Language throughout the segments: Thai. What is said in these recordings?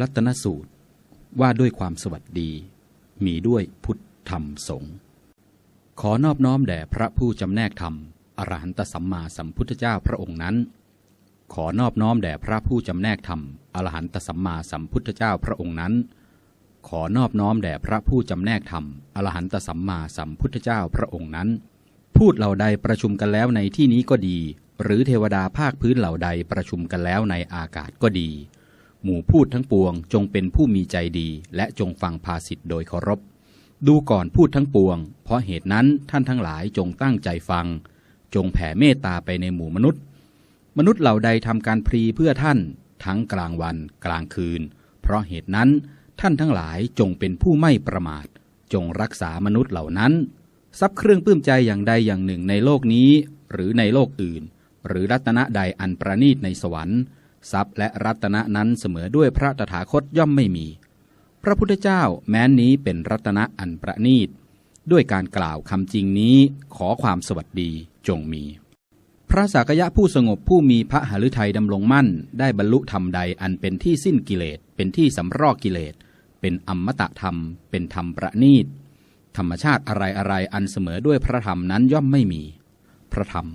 รัตนสูตร ว่าด้วยความสวัสดี มีด้วยพุทธธรรมสงฆ์ขอนอบน้อมแด่พระผู้จำแนกธรรม อรหันตสัมมาสัมพุทธเจ้าพระองค์นั้น ขอนอบน้อมแด่พระผู้จำแนกธรรม อรหันตสัมมาสัมพุทธเจ้าพระองค์นั้น ขอนอบน้อมแด่พระผู้จำแนกธรรม อรหันตสัมมาสัมพุทธเจ้าพระองค์นั้น พูดเหล่าใดประชุมกันแล้วในที่นี้ก็ดี หรือเทวดาภาคพื้นเหล่าใดประชุมกันแล้วในอากาศก็ดี หมู่พูดทั้งปวง จงเป็นผู้มีใจดี และจงฟังภาสิทธิ์โดยเคารพ ดูก่อนพูดทั้งปวง เพราะเหตุนั้นท่านทั้งหลายจงตั้งใจฟัง จงแผ่เมตตาไปในหมู่มนุษย์ มนุษย์เหล่าใดทำการพรีเพื่อท่าน ทั้งกลางวัน กลางคืน เพราะเหตุนั้นท่านทั้งหลายจงเป็นผู้ไม่ประมาท จงรักษามนุษย์เหล่านั้นทรัพย์เครื่องปลื้มใจอย่างใดอย่างหนึ่งในโลกนี้ หรือในโลกอื่น หรือรัตนะใดอันประณีตในสวรรค์ ทรัพย์และรัตนะนั้นเสมอด้วยพระตถาคตย่อมไม่มี พระพุทธเจ้าแม้นนี้เป็นรัตนะอันประณีต ด้วยการกล่าวคำจริงนี้ขอความสวัสดีจงมี พระสากยะผู้สงบผู้มีพระหฤทัยดำรงมั่น ได้บรรลุธรรมใดอันเป็นที่สิ้นกิเลส เป็นที่สำรอกกิเลส เป็นอมตะธรรม เป็นธรรมประณีต ธรรมชาติอะไรอะไรอันเสมอด้วยพระธรรมนั้นย่อมไม่มี พระธรรม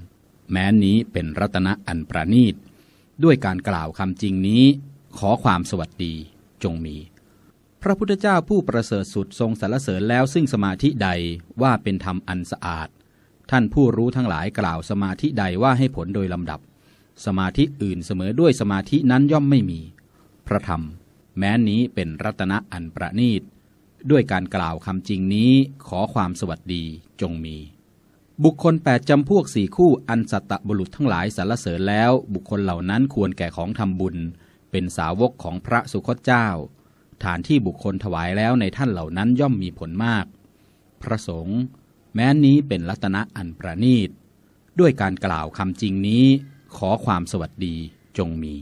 แม้นนี้เป็นรัตนะอันประณีต ด้วยการกล่าวคำจริงนี้ ขอความสวัสดีจงมี พระพุทธเจ้าผู้ประเสริฐสุดทรงสรรเสริญแล้วซึ่งสมาธิใดว่าเป็นธรรมอันสะอาด ท่านผู้รู้ทั้งหลายกล่าวสมาธิใดว่าให้ผลโดยลำดับ สมาธิอื่นเสมอด้วยสมาธินั้นย่อมไม่มี พระธรรม แม้นนี้เป็นรัตนะอันประณีตด้วยการกล่าวคำจริงนี้ขอความสวัสดีจงมี บุคคลแปดจำพวกสี่คู่อันสัตตบุรุษทั้งหลายสรรเสริญแล้ว บุคคลเหล่านั้นควรแก่ของทำบุญ เป็นสาวกของพระสุคตเจ้า ฐานที่บุคคลถวายแล้วในท่านเหล่านั้นย่อมมีผลมาก พระสงฆ์แม้นนี้เป็นรัตนะอันประณีต ด้วยการกล่าวคำจริงนี้ ขอความสวัสดีจงมี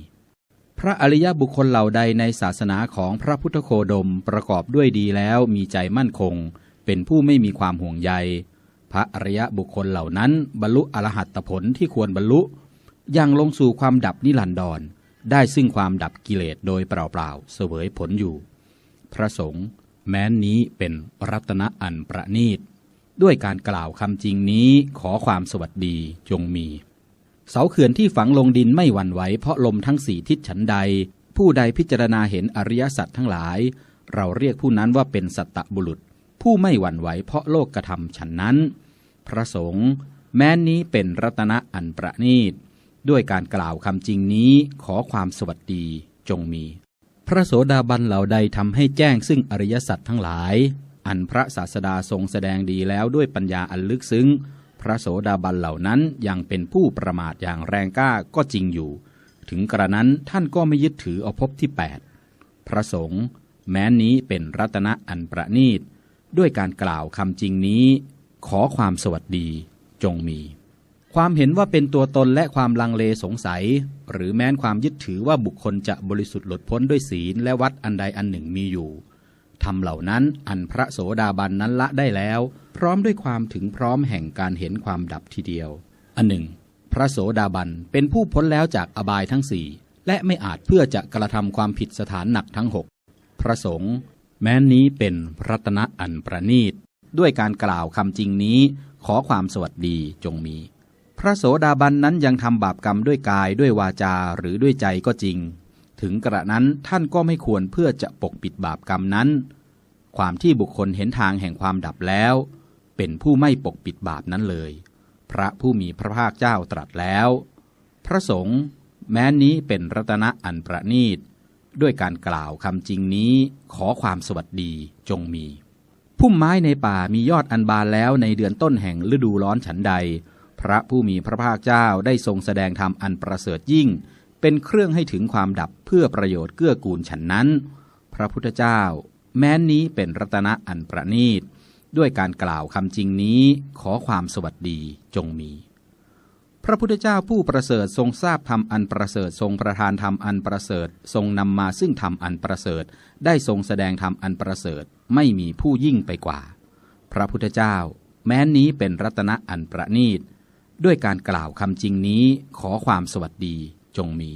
พระอริยบุคคลเหล่าใดในศาสนาของพระพุทธโคดมประกอบด้วยดีแล้วมีใจมั่นคง เป็นผู้ไม่มีความห่วงใย ระอริยบุคคลเหล่านั้น บรรลุอรหัตผลที่ควรบรรลุยังลงสู่ความดับนิรันดร ได้ซึ่งความดับกิเลสโดยเปล่าๆเสวยผลอยู่ พระสงฆ์แม้นนี้เป็นรัตนะอันประณีต ด้วยการกล่าวคำจริงนี้ขอความสวัสดีจงมี เสาเขื่อนที่ฝังลงดินไม่หวั่นไหวเพราะลมทั้งสี่ทิศฉันใด ผู้ใดพิจารณาเห็นอริยสัจทั้งหลาย เราเรียกผู้นั้นว่าเป็นสัตตบุรุษ ผู้ไม่หวั่นไหวเพราะโลกกระทำฉันนั้น พระสงฆ์แม้นนี้เป็นรัตนะอันประณีต ด้วยการกล่าวคำจริงนี้ขอความสวัสดีจงมี พระโสดาบันเหล่าใดทำให้แจ้งซึ่งอริยสัจทั้งหลาย อันพระศาสดาทรงแสดงดีแล้วด้วยปัญญาอันลึกซึ้ง พระโสดาบันเหล่านั้นยังเป็นผู้ประมาทอย่างแรงกล้าก็จริงอยู่ ถึงกระนั้นท่านก็ไม่ยึดถืออภพที่ 8 พระสงฆ์แม้นนี้เป็นรัตนะอันประณีต ด้วยการกล่าวคำจริงนี้ ขอความสวัสดีจงมี ความเห็นว่าเป็นตัวตนและความลังเลสงสัย หรือแม้นความยึดถือว่าบุคคลจะบริสุทธิ์หลุดพ้นด้วยศีลและวัดอันใดอันหนึ่งมีอยู่ทำเหล่านั้นอันพระโสดาบันนั้นละได้แล้ว พร้อมด้วยความถึงพร้อมแห่งการเห็นความดับทีเดียว อันหนึ่ง พระโสดาบันเป็นผู้พ้นแล้วจากอบายทั้งสี่และไม่อาจเพื่อจะกระทำความผิดสถานหนักทั้งหกพระสงฆ์แม้นนี้เป็นรัตนะอันประณีต ด้วยการกล่าวคำจริงนี้ ขอความสวัสดีจงมี พระโสดาบันนั้นยังทำบาปกรรมด้วยกายด้วยวาจาหรือด้วยใจก็จริง ถึงกระนั้นท่านก็ไม่ควรเพื่อจะปกปิดบาปกรรมนั้น ความที่บุคคลเห็นทางแห่งความดับแล้ว เป็นผู้ไม่ปกปิดบาปนั้นเลย พระผู้มีพระภาคเจ้าตรัสแล้ว พระสงฆ์แม้นนี้เป็นรัตนะอันประณีตด้วยการกล่าวคำจริงนี้ขอความสวัสดีจงมี พุ่มไม้ในป่ามียอดอันบานแล้วในเดือนต้นแห่งฤดูร้อนฉันใด พระผู้มีพระภาคเจ้าได้ทรงแสดงธรรมอันประเสริฐยิ่ง เป็นเครื่องให้ถึงความดับเพื่อประโยชน์เกื้อกูลฉันนั้น พระพุทธเจ้า แม้นนี้เป็นรัตนะอันประณีต ด้วยการกล่าวคำจริงนี้ขอความสวัสดีจงมี พระพุทธเจ้าผู้ประเสริฐทรงทราบธรรมอันประเสริฐทรงประทานธรรมอันประเสริฐ ทรงนำมาซึ่งธรรมอันประเสริฐ ได้ทรงแสดงธรรมอันประเสริฐไม่มีผู้ยิ่งไปกว่า พระพุทธเจ้า แม้นนี้เป็นรัตนะอันประณีต ด้วยการกล่าวคำจริงนี้ขอความสวัสดีจงมี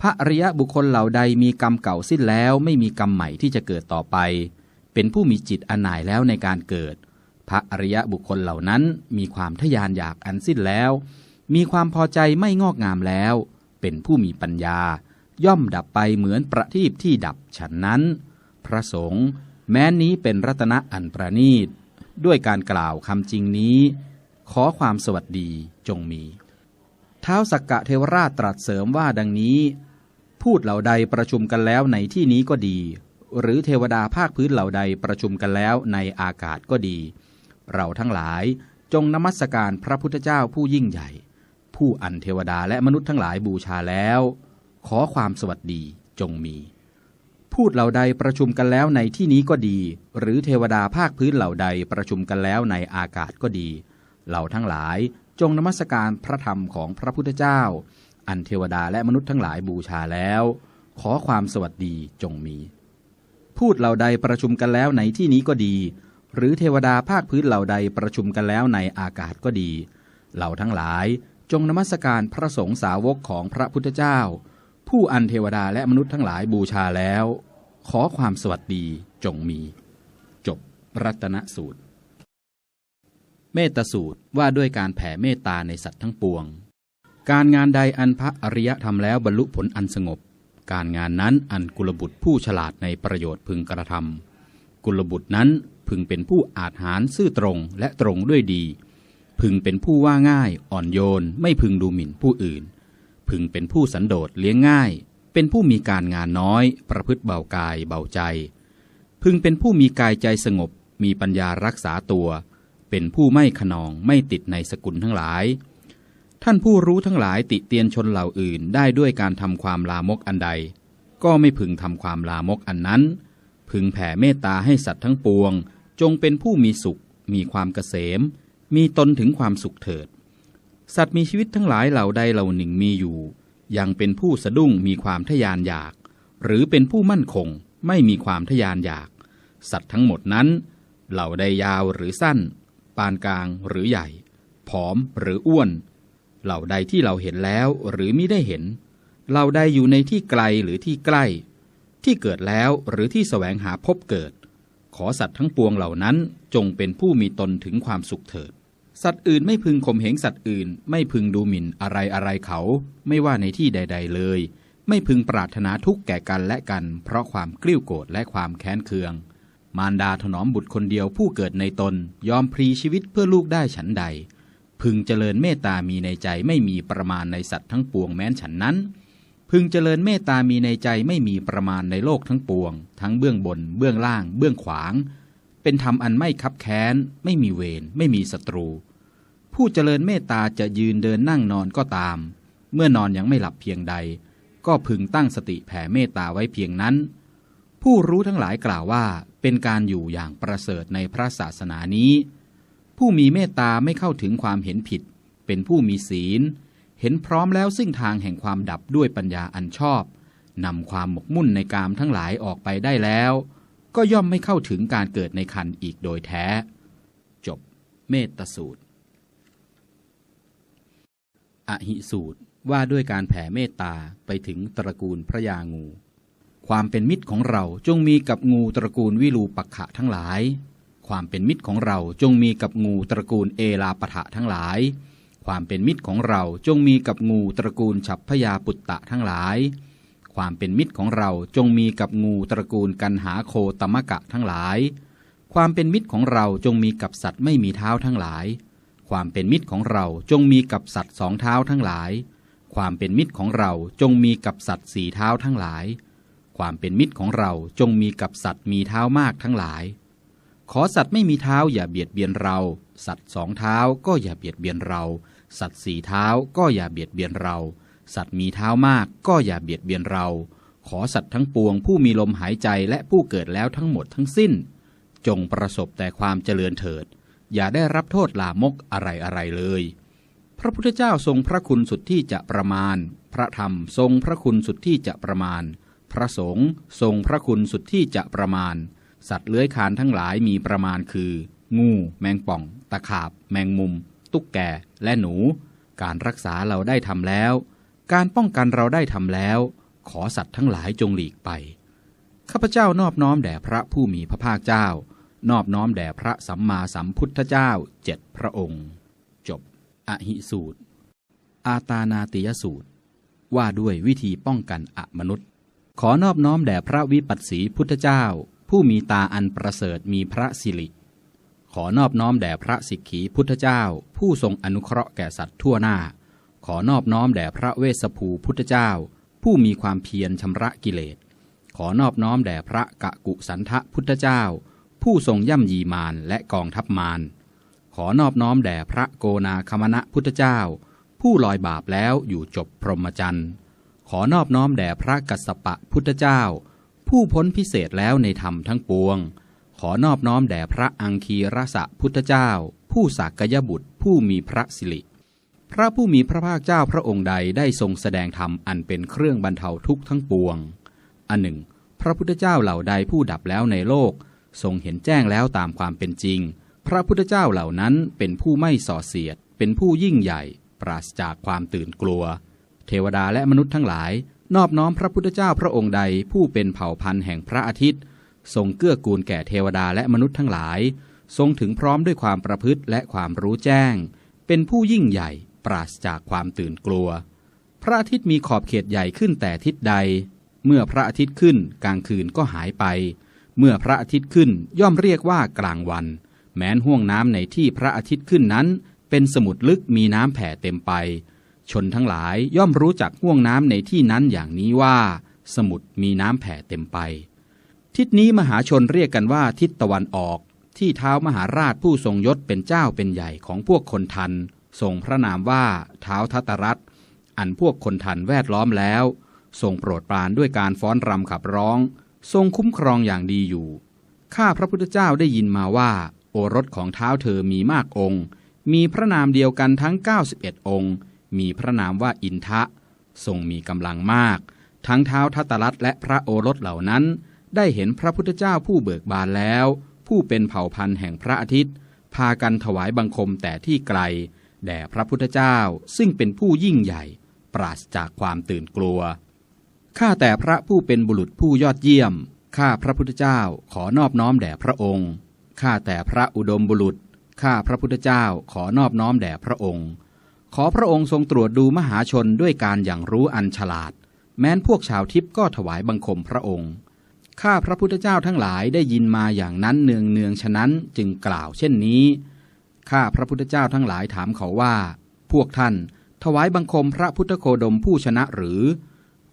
พระอริยบุคคลเหล่าใดมีกรรมเก่าสิ้นแล้วไม่มีกรรมใหม่ที่จะเกิดต่อไป เป็นผู้มีจิตอันหน่ายแล้วในการเกิด พระอริยบุคคลเหล่านั้นมีความทยานอยากอันสิ้นแล้ว มีความพอใจไม่งอกงามแล้ว เป็นผู้มีปัญญา ย่อมดับไปเหมือนประทีปที่ดับฉันนั้น พระสงฆ์แม้นนี้เป็นรัตนะอันประณีต ด้วยการกล่าวคำจริงนี้ ขอความสวัสดีจงมีเท้าสักกะเทวราชตรัสเสริมว่าดังนี้ พูดเหล่าใดประชุมกันแล้วในที่นี้ก็ดี หรือเทวดาภาคพื้นเหล่าใดประชุมกันแล้วในอากาศก็ดี เราทั้งหลายจงนมัสการพระพุทธเจ้าผู้ยิ่งใหญ่ ผู้อันเทวดาและมนุษย์ทั้งหลายบูชาแล้ว ขอความสวัสดีจงมี พูดเหล่าใดประชุมกันแล้วในที่นี้ก็ดี หรือเทวดาภาคพื้นเหล่าใดประชุมกันแล้วในอากาศก็ดี เราทั้งหลายจงนมัสการพระธรรมของพระพุทธเจ้า อันเทวดาและมนุษย์ทั้งหลายบูชาแล้ว ขอความสวัสดีจงมี พูดเหล่าใดประชุมกันแล้วในที่นี้ก็ดี หรือเทวดาภาคพื้นเหล่าใดประชุมกันแล้วในอากาศก็ดี เหล่าทั้งหลายจงนมัสการพระสงฆ์สาวกของพระพุทธเจ้า ผู้อันเทวดาและมนุษย์ทั้งหลายบูชาแล้ว ขอความสวัสดีจงมี จบรัตนสูตร เมตสูตรว่าด้วยการแผ่เมตตาในสัตว์ทั้งปวง การงานใดอันพระอริยะทำแล้วบรรลุผลอันสงบ การงานนั้นอันกุลบุตรผู้ฉลาดในประโยชน์พึงกระทำกุลบุตรนั้น พึงเป็นผู้อาจหารซื่อตรงและตรงด้วยดี พึงเป็นผู้ว่าง่ายอ่อนโยน ไม่พึงดูหมิ่นผู้อื่น พึงเป็นผู้สันโดษเลี้ยงง่าย เป็นผู้มีการงานน้อย ประพฤติเบากายเบาใจ พึงเป็นผู้มีกายใจสงบ มีปัญญารักษาตัว เป็นผู้ไม่ขนองไม่ติดในสกุลทั้งหลาย ท่านผู้รู้ทั้งหลายติเตียนชนเหล่าอื่นได้ด้วยการทำความลามกอันใด ก็ไม่พึงทำความลามกอันนั้นพึงแผ่เมตตาให้สัตว์ทั้งปวง จงเป็นผู้มีสุข มีความเกษม มีตนถึงความสุขเถิด สัตว์มีชีวิตทั้งหลายเหล่าใดเหล่าหนึ่งมีอยู่ ยังเป็นผู้สะดุ้งมีความทะยานอยาก หรือเป็นผู้มั่นคงไม่มีความทะยานอยาก สัตว์ทั้งหมดนั้น เหล่าใดยาวหรือสั้น ปานกลางหรือใหญ่ ผอมหรืออ้วน เหล่าใดที่เราเห็นแล้วหรือมิได้เห็น เหล่าใดอยู่ในที่ไกลหรือที่ใกล้ ที่เกิดแล้วหรือที่แสวงหาพบเกิด ขอสัตว์ทั้งปวงเหล่านั้นจงเป็นผู้มีตนถึงความสุขเถิด สัตว์อื่นไม่พึงข่มเหงสัตว์อื่น ไม่พึงดูหมิ่นอะไรอะไรเขา ไม่ว่าในที่ใด ๆ เลย ไม่พึงปรารถนาทุกข์แก่กันและกัน เพราะความกลิ้วโกรธและความแค้นเคือง มารดาถนอมบุตรคนเดียวผู้เกิดในตนยอมพรีชีวิตเพื่อลูกได้ฉันใด พึงเจริญเมตตามีในใจไม่มีประมาณในสัตว์ทั้งปวงแม้นฉันนั้น พึงเจริญเมตตามีในใจไม่มีประมาณในโลกทั้งปวง ทั้งเบื้องบน เบื้องล่าง เบื้องขวาง เป็นธรรมอันไม่คับแค้น ไม่มีเวรไม่มีศัตรู ผู้เจริญเมตตาจะยืนเดินนั่งนอนก็ตาม เมื่อนอนยังไม่หลับเพียงใด ก็พึงตั้งสติแผ่เมตตาไว้เพียงนั้น ผู้รู้ทั้งหลายกล่าวว่า เป็นการอยู่อย่างประเสริฐในพระศาสนานี้ ผู้มีเมตตาไม่เข้าถึงความเห็นผิด เป็นผู้มีศีล เห็นพร้อมแล้วซึ่งทางแห่งความดับด้วยปัญญาอันชอบนำความหมกมุ่นในกามทั้งหลายออกไปได้แล้ว ก็ย่อมไม่เข้าถึงการเกิดในคันอีกโดยแท้ จบ เมตสูตร อหิสูตรว่าด้วยการแผ่เมตตาไปถึงตระกูลพระยางู ความเป็นมิตรของเราจงมีกับงูตระกูลวิรูปักขะทั้งหลาย ความเป็นมิตรของเราจงมีกับงูตระกูลเอลาปะทะทั้งหลาย ความเป็นมิตรของเราจงมีกับงูตระกูลฉับพยาปุตตะทั้งหลาย ความเป็นมิตรของเราจงมีกับงูตระกูลกันหาโคตมะกะทั้งหลาย ความเป็นมิตรของเราจงมีกับสัตว์ไม่มีเท้าทั้งหลาย ความเป็นมิตรของเราจงมีกับสัตว์สองเท้าทั้งหลาย ความเป็นมิตรของเราจงมีกับสัตว์สี่เท้าทั้งหลาย ความเป็นมิตรของเราจงมีกับสัตว์มีเท้ามากทั้งหลาย ขอสัตว์ไม่มีเท้าอย่าเบียดเบียนเราสัตว์สองเท้าก็อย่าเบียดเบียนเรา สัตว์สี่เท้าก็อย่าเบียดเบียนเรา สัตว์มีเท้ามากก็อย่าเบียดเบียนเรา ขอสัตว์ทั้งปวงผู้มีลมหายใจและผู้เกิดแล้วทั้งหมดทั้งสิ้น จงประสบแต่ความเจริญเถิด อย่าได้รับโทษลามกอะไรอะไรเลย พระพุทธเจ้าทรงพระคุณสุดที่จะประมาณ พระธรรมทรงพระคุณสุดที่จะประมาณ พระสงฆ์ทรงพระคุณสุดที่จะประมาณ สัตว์เลื้อยคลานทั้งหลายมีประมาณคือ งู แมงป่อง ตะขาบ แมงมุม ตุ๊กแกและหนู การรักษาเราได้ทำแล้ว การป้องกันเราได้ทำแล้ว ขอสัตว์ทั้งหลายจงหลีกไป ข้าพเจ้านอบน้อมแด่พระผู้มีพระภาคเจ้า นอบน้อมแด่พระสัมมาสัมพุทธเจ้าเจ็ดพระองค์ จบ อหิสูตร อาตานาติยสูตร ว่าด้วยวิธีป้องกันอมนุษย์ ขอนอบน้อมแด่พระวิปัสสีพุทธเจ้า ผู้มีตาอันประเสริฐมีพระสิริ ขอนอบน้อมแด่พระสิกขีพุทธเจ้า ผู้ทรงอนุเคราะห์แก่สัตว์ทั่วหน้า ขอนอบน้อมแด่พระเวสสภูพุทธเจ้า ผู้มีความเพียรชำระกิเลส ขอนอบน้อมแด่พระกะกุสันทะพุทธเจ้า ผู้ทรงย่ำยีมารและกองทัพมารขอนอบน้อมแด่พระโกนาคมณะพุทธเจ้า ผู้ลอยบาปแล้วอยู่จบพรหมจรรย์ขอนอบน้อมแด่พระกัสสปะพุทธเจ้า ผู้พ้นพิเศษแล้วในธรรมทั้งปวง ขอนอบน้อมแด่พระอังคีรสะพุทธเจ้า ผู้สักยบุตรผู้มีพระสิริ พระผู้มีพระภาคเจ้าพระองค์ใดได้ทรงแสดงธรรมอันเป็นเครื่องบรรเทาทุกข์ทั้งปวง อันหนึ่ง พระพุทธเจ้าเหล่าใดผู้ดับแล้วในโลก ทรงเห็นแจ้งแล้วตามความเป็นจริง พระพุทธเจ้าเหล่านั้นเป็นผู้ไม่ส่อเสียด เป็นผู้ยิ่งใหญ่ ปราศจากความตื่นกลัว เทวดาและมนุษย์ทั้งหลาย นอบน้อมพระพุทธเจ้าพระองค์ใดผู้เป็นเผ่าพันธุ์แห่งพระอาทิตย์ ทรงเกื้อกูลแก่เทวดาและมนุษย์ทั้งหลาย ทรงถึงพร้อมด้วยความประพฤติและความรู้แจ้ง เป็นผู้ยิ่งใหญ่ปราศจากความตื่นกลัว พระอาทิตย์มีขอบเขตใหญ่ขึ้นแต่ทิศใด เมื่อพระอาทิตย์ขึ้นกลางคืนก็หายไป เมื่อพระอาทิตย์ขึ้นย่อมเรียกว่ากลางวัน แม้นห่วงน้ำในที่พระอาทิตย์ขึ้นนั้น เป็นสมุดลึกมีน้ำแผ่เต็มไป ชนทั้งหลายย่อมรู้จักห่วงน้ำในที่นั้นอย่างนี้ว่า สมุดมีน้ำแผ่เต็มไป ทิศนี้มหาชนเรียกกันว่าทิศตะวันออก ที่เท้ามหาราชผู้ทรงยศเป็นเจ้าเป็นใหญ่ของพวกคนทันทรงพระนามว่าเท้าทัตรัตอันพวกคนทันแวดล้อมแล้ว ทรงโปรดปรานด้วยการฟ้อนรำขับร้อง ทรงคุ้มครองอย่างดีอยู่ ข้าพระพุทธเจ้าได้ยินมาว่า โอรสของเท้าเธอมีมากองค์ มีพระนามเดียวกันทั้ง 91 องค์ มีพระนามว่าอินทะ ทรงมีกำลังมาก ทั้งเท้าทัตรัตและพระโอรสเหล่านั้น ได้เห็นพระพุทธเจ้าผู้เบิกบานแล้ว ผู้เป็นเผ่าพันธุ์แห่งพระอาทิตย์ พากันถวายบังคมแต่ที่ไกล แด่พระพุทธเจ้าซึ่งเป็นผู้ยิ่งใหญ่ ปราศจากความตื่นกลัว ข้าแต่พระผู้เป็นบุรุษผู้ยอดเยี่ยม ข้าพระพุทธเจ้าขอนอบน้อมแด่พระองค์ ข้าแต่พระอุดมบุรุษ ข้าพระพุทธเจ้าขอนอบน้อมแด่พระองค์ ขอพระองค์ทรงตรวจดูมหาชนด้วยการอย่างรู้อันฉลาด แม้นพวกชาวทิพย์ก็ถวายบังคมพระองค์ ข้าพระพุทธเจ้าทั้งหลายได้ยินมาอย่างนั้นเนืองเนืองฉะนั้นจึงกล่าวเช่นนี้ ข้าพระพุทธเจ้าทั้งหลายถามเขาว่า พวกท่าน ถวายบังคมพระพุทธโคดมผู้ชนะหรือ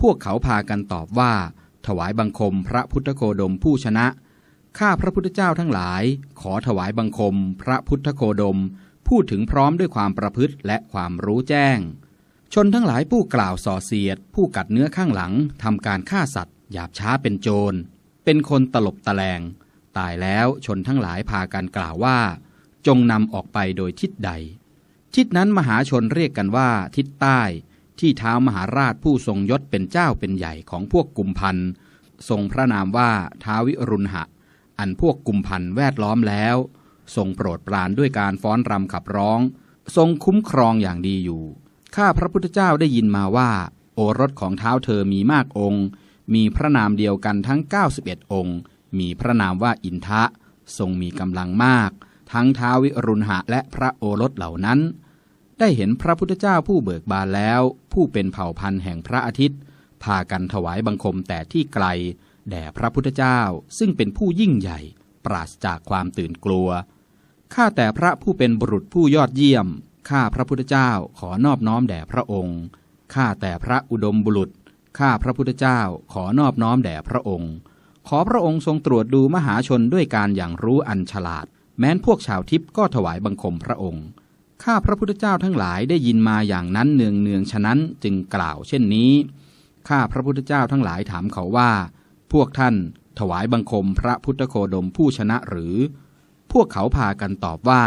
พวกเขาพากันตอบว่า ถวายบังคมพระพุทธโคดมผู้ชนะ ข้าพระพุทธเจ้าทั้งหลาย ขอถวายบังคมพระพุทธโคดม พูดถึงพร้อมด้วยความประพฤติและความรู้แจ้ง ชนทั้งหลายผู้กล่าวส่อเสียด ผู้กัดเนื้อข้างหลังทำการฆ่าสัตว์หยาบช้าเป็นโจร เป็นคนตลบตะแลง ตายแล้วชนทั้งหลายพากันกล่าวว่า จงนำออกไปโดยทิศใด ทิศนั้นมหาชนเรียกกันว่า ทิศใต้ ที่เท้ามหาราชผู้ทรงยศเป็นเจ้าเป็นใหญ่ของพวกกุมพันทรงพระนามว่าท้าวิรุณหะ อันพวกกุมพันแวดล้อมแล้ว ทรงโปรดปรานด้วยการฟ้อนรำขับร้อง ทรงคุ้มครองอย่างดีอยู่ ข้าพระพุทธเจ้าได้ยินมาว่า โอรสของเท้าเธอมีมากองค์ มีพระนามเดียวกันทั้ง 91 องค์ มีพระนามว่าอินทะ ทรงมีกำลังมาก ทั้งท้าวิรุณหะและพระโอรสเหล่านั้น ได้เห็นพระพุทธเจ้าผู้เบิกบานแล้ว ผู้เป็นเผ่าพันธุ์แห่งพระอาทิตย์ พากันถวายบังคมแต่ที่ไกล แด่พระพุทธเจ้าซึ่งเป็นผู้ยิ่งใหญ่ ปราศจากความตื่นกลัว ข้าแต่พระผู้เป็นบุรุษผู้ยอดเยี่ยม ข้าพระพุทธเจ้าขอนอบน้อมแด่พระองค์ ข้าแต่พระอุดมบุรุษ ข้าพระพุทธเจ้าขอนอบน้อมแด่พระองค์ ขอพระองค์ทรงตรวจดูมหาชนด้วยการอย่างรู้อันฉลาด แม้นพวกชาวทิพย์ก็ถวายบังคมพระองค์ ข้าพระพุทธเจ้าทั้งหลายได้ยินมาอย่างนั้นเนืองเนืองฉะนั้นจึงกล่าวเช่นนี้ ข้าพระพุทธเจ้าทั้งหลายถามเขาว่า พวกท่านถวายบังคมพระพุทธโคดมผู้ชนะหรือ พวกเขาพากันตอบว่า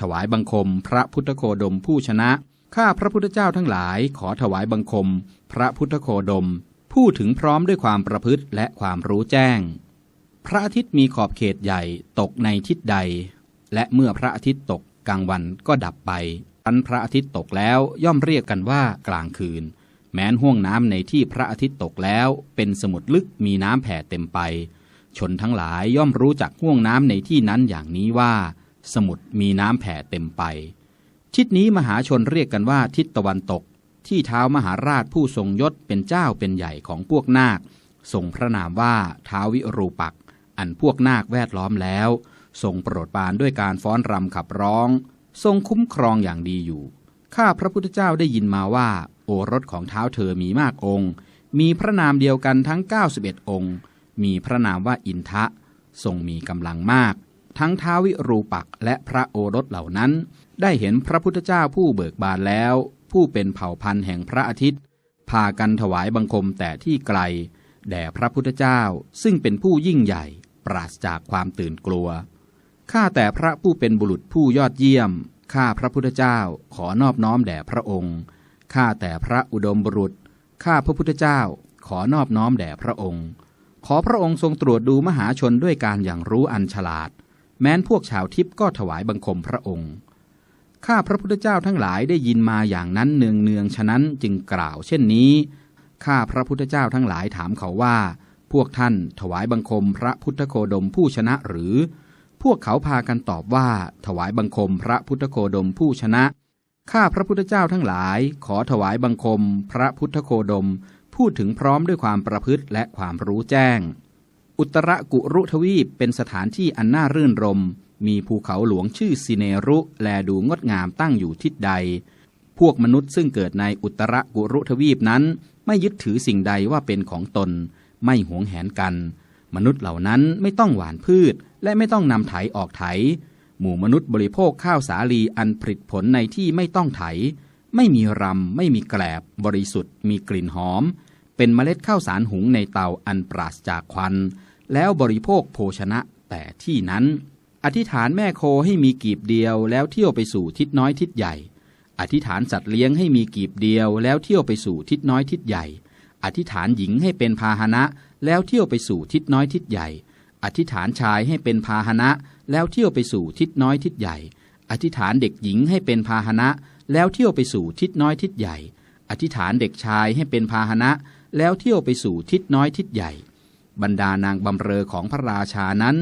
ถวายบังคมพระพุทธโคดมผู้ชนะ ข้าพระพุทธเจ้าทั้งหลายขอถวายบังคม พระพุทธโคดมพูดถึงพร้อมด้วยความประพฤติและความรู้แจ้ง พระอาทิตย์มีขอบเขตใหญ่ตกในทิศใด และเมื่อพระอาทิตย์ตกกลางวันก็ดับไปอันพระอาทิตย์ตกแล้วย่อมเรียกกันว่ากลางคืน แม้นห่วงน้ำในที่พระอาทิตย์ตกแล้ว เป็นสมุทรลึกมีน้ำแผ่เต็มไป ชนทั้งหลายย่อมรู้จักห่วงน้ำในที่นั้นอย่างนี้ว่า สมุทรมีน้ำแผ่เต็มไป ทิศนี้มหาชนเรียกกันว่าทิศตะวันตก ที่เท้ามหาราชผู้ทรงยศเป็นเจ้าเป็นใหญ่ของพวกนาคทรงพระนามว่าท้าวิรูปัก อันพวกนาคแวดล้อมแล้ว ทรงโปรดปานด้วยการฟ้อนรำขับร้อง ทรงคุ้มครองอย่างดีอยู่ ข้าพระพุทธเจ้าได้ยินมาว่า โอรสของเท้าเธอมีมากองค์ มีพระนามเดียวกันทั้ง 91 องค์ มีพระนามว่าอินทะ ทรงมีกำลังมาก ทั้งท้าวิรูปักและพระโอรสเหล่านั้น ได้เห็นพระพุทธเจ้าผู้เบิกบานแล้ว ผู้เป็นเผ่าพันธุ์แห่งพระอาทิตย์ พากันถวายบังคมแต่ที่ไกล แด่พระพุทธเจ้าซึ่งเป็นผู้ยิ่งใหญ่ ปราศจากความตื่นกลัว ข้าแต่พระผู้เป็นบุรุษผู้ยอดเยี่ยม ข้าพระพุทธเจ้าขอนอบน้อมแด่พระองค์ ข้าแต่พระอุดมบุรุษ ข้าพระพุทธเจ้าขอนอบน้อมแด่พระองค์ ขอพระองค์ทรงตรวจดูมหาชนด้วยการอย่างรู้อันฉลาด แม้นพวกชาวทิพย์ก็ถวายบังคมพระองค์ ข้าพระพุทธเจ้าทั้งหลายได้ยินมาอย่างนั้นเนืองเนืองๆฉะนั้นจึงกล่าวเช่นนี้ ข้าพระพุทธเจ้าทั้งหลายถามเขาว่า พวกท่านถวายบังคมพระพุทธโคดมผู้ชนะหรือ พวกเขาพากันตอบว่า ถวายบังคมพระพุทธโคดมผู้ชนะ ข้าพระพุทธเจ้าทั้งหลาย ขอถวายบังคมพระพุทธโคดม พูดถึงพร้อมด้วยความประพฤติและความรู้แจ้ง อุตรกุรุทวีปเป็นสถานที่อันน่ารื่นรม มีภูเขาหลวงชื่อซิเนรุ แลดูงดงามตั้งอยู่ทิศใด พวกมนุษย์ซึ่งเกิดในอุตรกุรุทวีปนั้น ไม่ยึดถือสิ่งใดว่าเป็นของตน ไม่หวงแหนกัน มนุษย์เหล่านั้นไม่ต้องหวานพืช และไม่ต้องนำไถออกไถ หมู่มนุษย์บริโภคข้าวสาลีอันผลิตผลในที่ไม่ต้องไถ ไม่มีรำไม่มีแกลบบริสุทธิ์ มีกลิ่นหอม เป็นเมล็ดข้าวสารหุงในเตาอันปราศจากควัน แล้วบริโภคโภชนะแต่ที่นั้น อธิษฐานแม่โคให้มีกีบเดียวแล้วเที่ยวไปสู่ทิศน้อยทิศใหญ่ อธิษฐานสัตว์เลี้ยงให้มีกีบเดียวแล้วเที่ยวไปสู่ทิศน้อยทิศใหญ่ อธิษฐานหญิงให้เป็นพาหนะ แล้วเที่ยวไปสู่ทิศน้อยทิศใหญ่ อธิษฐานชายให้เป็นพาหนะ แล้วเที่ยวไปสู่ทิศน้อยทิศใหญ่ อธิษฐานเด็กหญิงให้เป็นพาหนะ แล้วเที่ยวไปสู่ทิศน้อยทิศใหญ่ อธิษฐานเด็กชายให้เป็นพาหนะ แล้วเที่ยวไปสู่ทิศน้อยทิศใหญ่ บรรดานางบำเรอของพระราชานั้น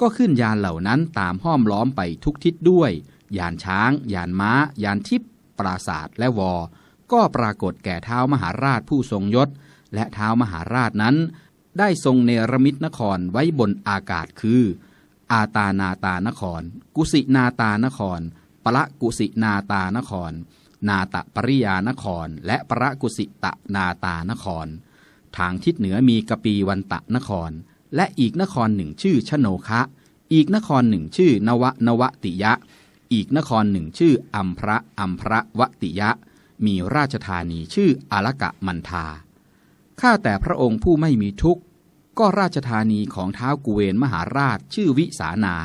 ก็ขึ้นยานเหล่านั้นตามห้อมล้อมไปทุกทิศด้วย ยานช้าง ยานม้า ยานทิพย์ปราศาสตร์และวอ ก็ปรากฏแก่เท้ามหาราชผู้ทรงยศ และเท้ามหาราชนั้น ได้ทรงเนรมิตนครไว้บนอากาศคือ อาตานาตานคร กุสินาตานครปละกุสินาตานคร นาตะปริยานคร และปละกุสิตะนาตานคร ทางทิศเหนือมีกปีวันตะนคร และอีกนครหนึ่งชื่อชโนคะ อีกนครหนึ่งชื่อนวะนวติยะ อีกนครหนึ่งชื่ออัมพระอัมพระวติยะ มีราชธานีชื่ออาลกะมันทา ข้าแต่พระองค์ผู้ไม่มีทุกข์ ก็ราชธานีของเท้าวกุเวนมหาราชชื่อวิสานา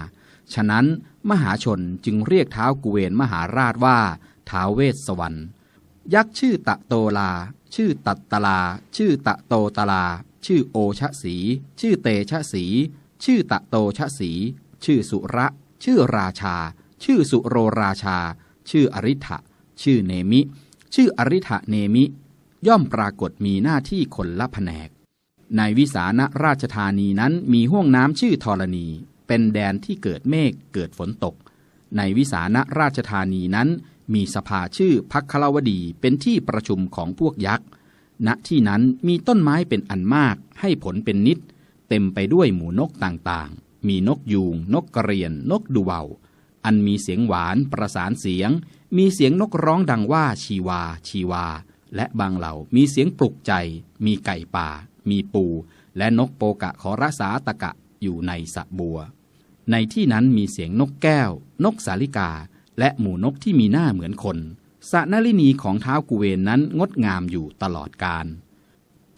ฉะนั้นมหาชนจึงเรียกเท้าวกุเวนมหาราชว่าท้าวเวสสวรรณยักษ์ชื่อตะโตลา ชื่อตัตตลา ชื่อตะโตตลา ชื่อโอชะสี ชื่อเตชะสี ชื่อตะโตชะสี ชื่อสุระ ชื่อราชา ชื่อสุโรราชา ชื่ออริ t ะชื่อเนมิ ชื่ออริ t ะเนมิ ย่อมปรากฏมีหน้าที่คนละแผนก ในวิสาณราชธานีนั้นมีห้วงน้ำชื่อธรณี เป็นแดนที่เกิดเมฆเกิดฝนตก ในวิสาณราชธานีนั้น มีสภาชื่อพักคลาวดีเป็นที่ประชุมของพวกยักษ์ ณ ที่นั้นมีต้นไม้เป็นอันมากให้ผลเป็นนิด เต็มไปด้วยหมูนกต่างๆ มีนกยูง นกกระเรียน นกดูเวาอันมีเสียงหวานประสานเสียง มีเสียงนกร้องดังว่าชีวา ชีวา และบางเหล่ามีเสียงปลุกใจ มีไก่ป่า มีปู และนกโปกะขอรสาตะกะอยู่ในสะบัว ในที่นั้นมีเสียงนกแก้ว นกสาลิกา และหมู่นกที่มีหน้าเหมือนคนสะนลินีของเท้าวกุเวนนั้นงดงามอยู่ตลอดกาล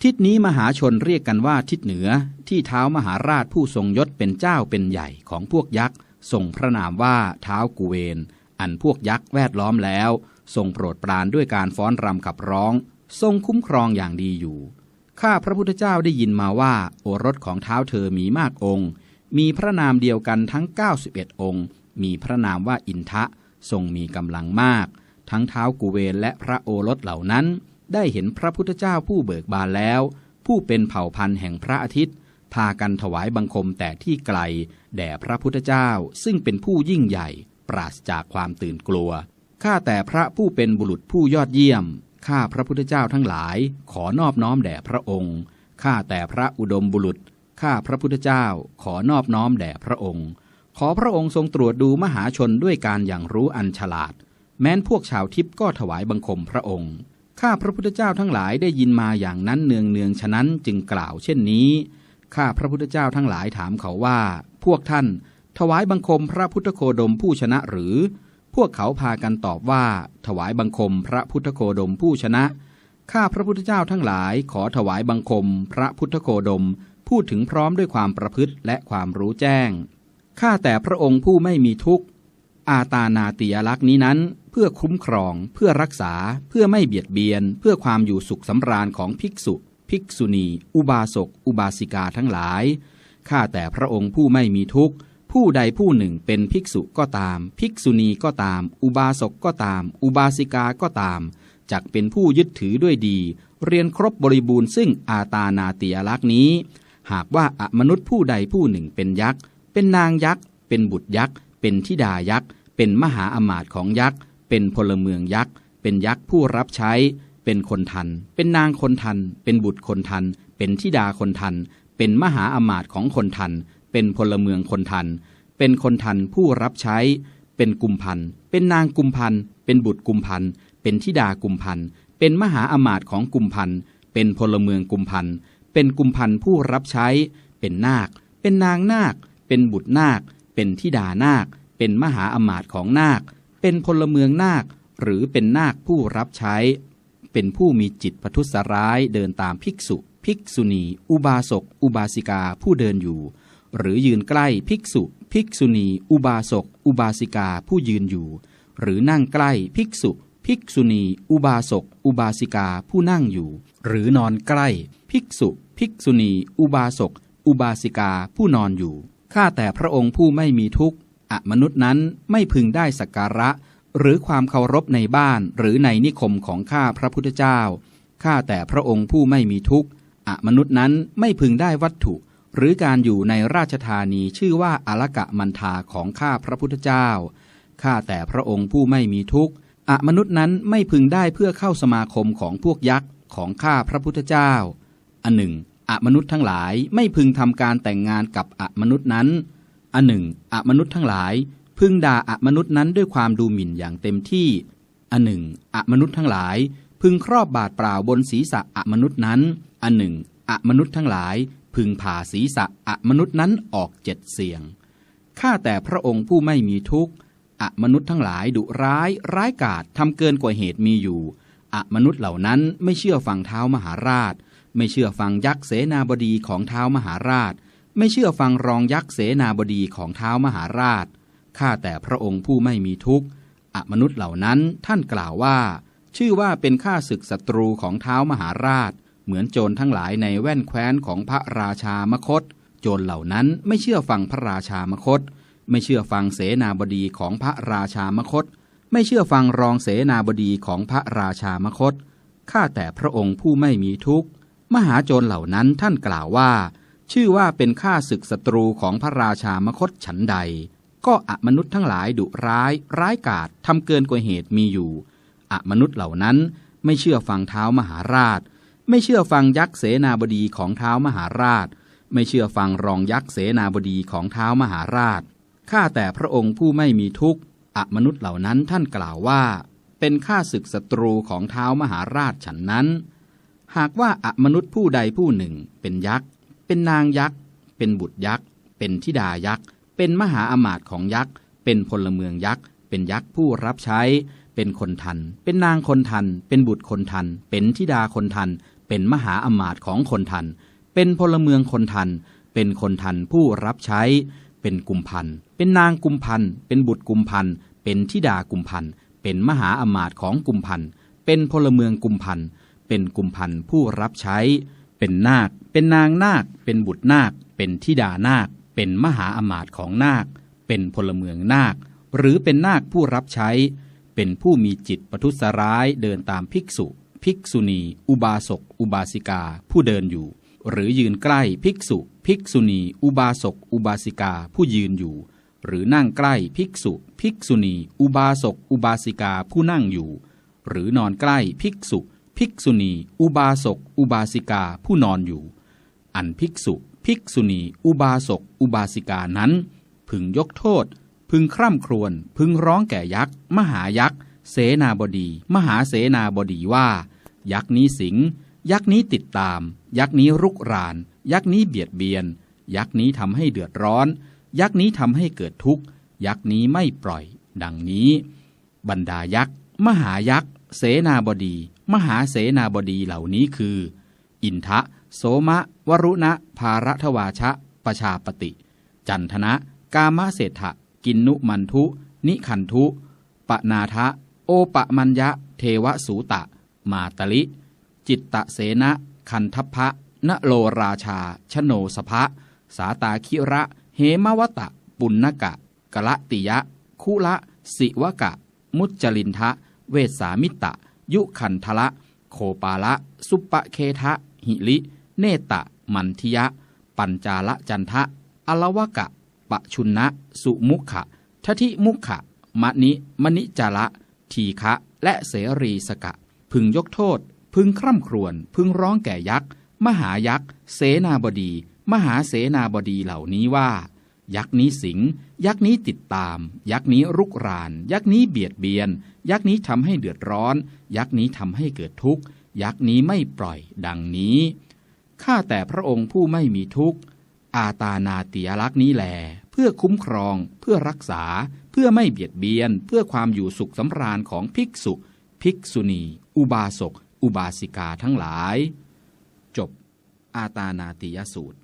ทิศนี้มหาชนเรียกกันว่าทิศเหนือที่เท้ามหาราชผู้ทรงยศเป็นเจ้าเป็นใหญ่ของพวกยักษ์ทรงพระนามว่าเท้ากุเวน อันพวกยักษ์แวดล้อมแล้ว ทรงโปรดปรานด้วยการฟ้อนรำขับร้อง ทรงคุ้มครองอย่างดีอยู่ ข้าพระพุทธเจ้าได้ยินมาว่าโอรสของเท้าเธอมีมากองค์ มีพระนามเดียวกันทั้ง 91 องค์ มีพระนามว่าอินทะ ทรงมีกำลังมาก ทั้งเท้ากุเวนและพระโอรสเหล่านั้น ได้เห็นพระพุทธเจ้าผู้เบิกบานแล้ว ผู้เป็นเผ่าพันธุ์แห่งพระอาทิตย์ พากันถวายบังคมแต่ที่ไกล แด่พระพุทธเจ้าซึ่งเป็นผู้ยิ่งใหญ่ ปราศจากความตื่นกลัวข้าแต่พระผู้เป็นบุรุษผู้ยอดเยี่ยมข้าพระพุทธเจ้าทั้งหลาย ขอนอบน้อมแด่พระองค์ข้าแต่พระอุดมบุรุษข้าพระพุทธเจ้าขอนอบน้อมแด่พระองค์ ขอพระองค์ทรงตรวจดูมหาชนด้วยการอย่างรู้อันฉลาด แม้นพวกชาวทิพย์ก็ถวายบังคมพระองค์ ข้าพระพุทธเจ้าทั้งหลายได้ยินมาอย่างนั้นเนืองเนืองฉะนั้นจึงกล่าวเช่นนี้ ข้าพระพุทธเจ้าทั้งหลายถามเขาว่า พวกท่าน ถวายบังคมพระพุทธโคดมผู้ชนะหรือ พวกเขาพากันตอบว่า ถวายบังคมพระพุทธโคดมผู้ชนะ ข้าพระพุทธเจ้าทั้งหลายขอถวายบังคมพระพุทธโคดม พูดถึงพร้อมด้วยความประพฤติและความรู้แจ้ง ข้าแต่พระองค์ผู้ไม่มีทุกข์ อาตานาติยลักษณ์นี้นั้น เพื่อคุ้มครอง เพื่อรักษา เพื่อไม่เบียดเบียน เพื่อความอยู่สุขสำราญของภิกษุ ภิกษุณี อุบาสก อุบาสิกาทั้งหลาย ข้าแต่พระองค์ผู้ไม่มีทุกข์ ผู้ใดผู้หนึ่งเป็นภิกษุก็ตาม ภิกษุณีก็ตาม อุบาสกก็ตาม อุบาสิกาก็ตาม จักเป็นผู้ยึดถือด้วยดี เรียนครบบริบูรณ์ซึ่งอาตานาติยลักษณ์นี้ หากว่าอมนุษย์ผู้ใดผู้หนึ่งเป็นยักษ์ เป็นนางยักษ์ เป็นบุตรยักษ์ เป็นธิดายักษ์ เป็นมหาอมาตย์ของยักษ์ เป็นพลเมืองยักษ์ เป็นยักษ์ผู้รับใช้ เป็นคนทัน เป็นนางคนทัน เป็นบุตรคนทัน เป็นธิดาคนทัน เป็นมหาอมาตย์ของคนทัน เป็นพลเมืองคนทัน เป็นคนทันผู้รับใช้ เป็นกุมพัน เป็นนางกุมพัน เป็นบุตรกุมพัน เป็นธิดากุมพัน เป็นมหาอมาตย์ของกุมพัน เป็นพลเมืองกุมพัน เป็นกุมพันผู้รับใช้ เป็นนาค เป็นนางนาค เป็นบุตรนาค เป็นธิดานาค เป็นมหาอมาตย์ของนาค เป็นพลเมืองนาค หรือเป็นนาคผู้รับใช้ เป็นผู้มีจิตประทุษร้ายเดินตามภิกษุ ภิกษุณี อุบาสก อุบาสิกาผู้เดินอยู่ หรือยืนใกล้ภิกษุ ภิกษุณี อุบาสก อุบาสิกาผู้ยืนอยู่ หรือนั่งใกล้ภิกษุภิกษุณี อุบาสก อุบาสิกาผู้นั่งอยู่ หรือนอนใกล้ ภิกษุ ภิกษุณี อุบาสก อุบาสิกาผู้นอนอยู่ ข้าแต่พระองค์ผู้ไม่มีทุกข์อมนุษย์นั้นไม่พึงได้สักการะ หรือความเคารพในบ้านหรือในนิคมของข้าพระพุทธเจ้า ข้าแต่พระองค์ผู้ไม่มีทุกข์อมนุษย์นั้นไม่พึงได้วัตถุ หรือการอยู่ในราชธานีชื่อว่าอาลกะมันทาของข้าพระพุทธเจ้า ข้าแต่พระองค์ผู้ไม่มีทุกข์อมนุษย์นั้นไม่พึงได้เพื่อเข้าสมาคมของพวกยักษ์ของข้าพระพุทธเจ้า อันหนึ่ง อมนุษย์ทั้งหลายไม่พึงทำการแต่งงานกับอมนุษย์นั้น อันหนึ่งอมนุษย์ทั้งหลาย พึงด่าอมนุษย์นั้นด้วยความดูหมิ่นอย่างเต็มที่ อันหนึ่งอมนุษย์ทั้งหลาย พึงครอบบาดเปล่าบนศีรษะอมนุษย์นั้น อันหนึ่งอมนุษย์ทั้งหลาย พึงผ่าศีรษะอมนุษย์นั้นออกเจ็ดเสียง ข้าแต่พระองค์ผู้ไม่มีทุกข์อมนุษย์ทั้งหลายดุร้ายร้ายกาจทำเกินกว่าเหตุมีอยู่อมนุษย์เหล่านั้นไม่เชื่อฟังเท้ามหาราช ไม่เชื่อฟังยักษ์เสนาบดีของเท้ามหาราช ไม่เชื่อฟังรองยักษ์เสนาบดีของเท้ามหาราช ข้าแต่พระองค์ผู้ไม่มีทุกข์อมนุษย์เหล่านั้นท่านกล่าวว่า ชื่อว่าเป็นข้าศึกศัตรูของเท้ามหาราช เหมือนโจรทั้งหลายในแว่นแคว้นของพระราชามคต โจรเหล่านั้นไม่เชื่อฟังพระราชามคต ไม่เชื่อฟังเสนาบดีของพระราชามคต ไม่เชื่อฟังรองเสนาบดีของพระราชามคตข้าแต่พระองค์ผู้ไม่มีทุกข์ มหาโจรเหล่านั้นท่านกล่าวว่า ชื่อว่าเป็นข้าศึกศัตรูของพระราชามคตฉันใด ก็อมนุษย์ทั้งหลายดุร้าย ร้ายกาจทำเกินกว่าเหตุมีอยู่ อมนุษย์เหล่านั้นไม่เชื่อฟังเท้ามหาราช ไม่เชื่อฟังยักษ์เสนาบดีของเท้ามหาราช ไม่เชื่อฟังรองยักษ์เสนาบดีของเท้ามหาราชข้าแต่พระองค์ผู้ไม่มีทุกข์อมนุษย์เหล่านั้นท่านกล่าวว่า เป็นข้าศึกศัตรูของเท้ามหาราชฉันนั้น หากว่าอมนุษย์ผู้ใดผู้หนึ่ง เป็นยักษ์ เป็นนางยักษ์ เป็นบุตรยักษ์ เป็นธิดายักษ์ เป็นมหาอมาตย์ของยักษ์ เป็นพลเมืองยักษ์ เป็นยักษ์ผู้รับใช้ เป็นคนทัน เป็นนางคนทัน เป็นบุตรคนทัน เป็นธิดาคนทัน เป็นมหาอมาตย์ของคนทัน เป็นพลเมืองคนทัน เป็นคนทันผู้รับใช้ เป็นกุมพัน เป็นนางกุมพัน เป็นบุตรกุมพัน เป็นธิดากุมพัน เป็นมหาอมาตย์ของกุมพัน เป็นพลเมืองกุมพันเเป็นกุมพันผู้รับใช้ เป็นนาค เป็นนางนาค เป็นบุตรนาค เป็นธิดานาค เป็นมหาอมาตย์ของนาค เป็นพลเมืองนาค หรือเป็นนาคผู้รับใช้ เป็นผู้มีจิตประทุษร้ายเดินตามภิกษุ ภิกษุณี อุบาสก อุบาสิกา ผู้เดินอยู่ หรือยืนใกล้ภิกษุ ภิกษุณี อุบาสก อุบาสิกา ผู้ยืนอยู่ หรือนั่งใกล้ภิกษุ ภิกษุณี อุบาสก อุบาสิกา ผู้นั่งอยู่หรือนอนใกล้ภิกษุ ภิกษุณี อุบาสก อุบาสิกาผู้นอนอยู่ อันภิกษุ ภิกษุณี อุบาสก อุบาสิกานั้น พึงยกโทษ พึงคร่ำครวญ พึงร้องแก่ยักษ์ มหายักษ์ เสนาบดี มหาเสนาบดีว่า ยักษ์นี้สิง ยักษ์นี้ติดตาม ยักษ์นี้รุกราน ยักษ์นี้เบียดเบียน ยักษ์นี้ทำให้เดือดร้อน ยักษ์นี้ทำให้เกิดทุกข์ ยักษ์นี้ไม่ปล่อย ดังนี้ บรรดายักษ์ มหายักษ์ เสนาบดี มหาเสนาบดีเหล่านี้คือ อินทะ โสมะ วรุณะ ภารทวาชะ ประชาปติ จันทนะ กามเศรษฐะกินนุมันทุ นิคันทุปนาทะ โอปะมัญญะ เทวสูตะ มาตลิ จิตตะเสนะ คันทพพะนโลราชา ชโนสภะสาตาคิระ เหมวตะ ปุณณกะกะละติยะ คุละ สิวกะ มุจจลินทะ เวสามิตะ ยุคันทละ โคปาละ สุปะเคทะ หิลิ เนตะ มันทิยะ ปัญจาละจันทะอลวกะ ปะชุนนะสุมุขะทธิมุขะมะนิมณิจาละทีฆะ และเสรีสกะ พึงยกโทษ พึงคร่ำครวญ พึงร้องแก่ยักษ์ มหายักษ์ เสนาบดี มหาเสนาบดีเหล่านี้ว่า ยักษ์นี้สิง ยักษ์นี้ติดตาม ยักษ์นี้รุกราน ยักษ์นี้เบียดเบียน ยักษ์นี้ทำให้เดือดร้อน ยักษ์นี้ทำให้เกิดทุกข์ ยักษ์นี้ไม่ปล่อย ดังนี้ ข้าแต่พระองค์ผู้ไม่มีทุกข์ อาตานาติยลักษณ์นี้แล เพื่อคุ้มครอง เพื่อรักษา เพื่อไม่เบียดเบียน เพื่อความอยู่สุขสำราญของภิกษุ ภิกษุณี อุบาสก อุบาสิกาทั้งหลาย จบ อาตานาติยสูตร